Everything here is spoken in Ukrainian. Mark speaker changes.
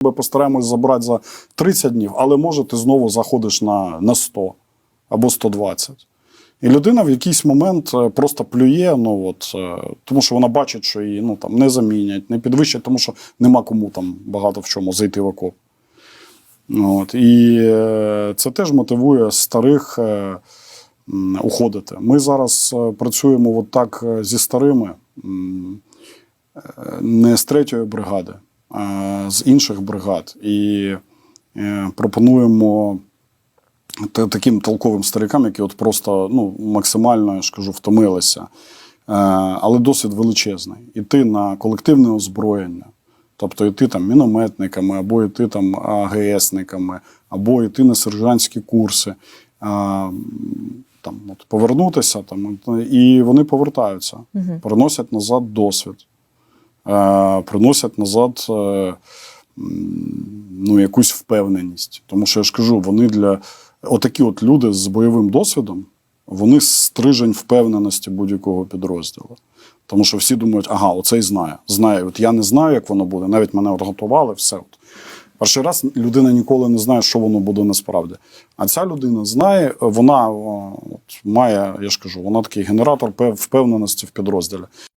Speaker 1: тебе постараємось забрати за 30 днів, але може ти знову заходиш на, на 100 або 120. І людина в якийсь момент е, просто плює, ну от, е, тому що вона бачить, що її ну, там, не замінять, не підвищать, тому що нема кому там багато в чому зайти в окоп. От, і е, це теж мотивує старих уходити. Ми зараз працюємо от так зі старими, не з третьої бригади, з інших бригад. І е, пропонуємо таким толковим старикам, які от просто ну, максимально, я ж кажу, втомилися. Е, але досвід величезний. Іти на колективне озброєння, тобто йти там мінометниками, або йти там АГСниками, або йти на сержантські курси. Е, там, от, повернутися там, і вони повертаються, приносять назад досвід, е, приносять назад е, ну, якусь впевненість. Тому що я ж кажу, вони для отакі от люди з бойовим досвідом, вони стрижень впевненості будь-якого підрозділу. Тому що всі думають, ага, оцей знає. Знає. От я не знаю, як воно буде. Навіть мене от готували, все. От. Перший раз людина ніколи не знає, що воно буде насправді. А ця людина знає, вона от, має, я ж кажу, вона такий генератор впевненості в підрозділі.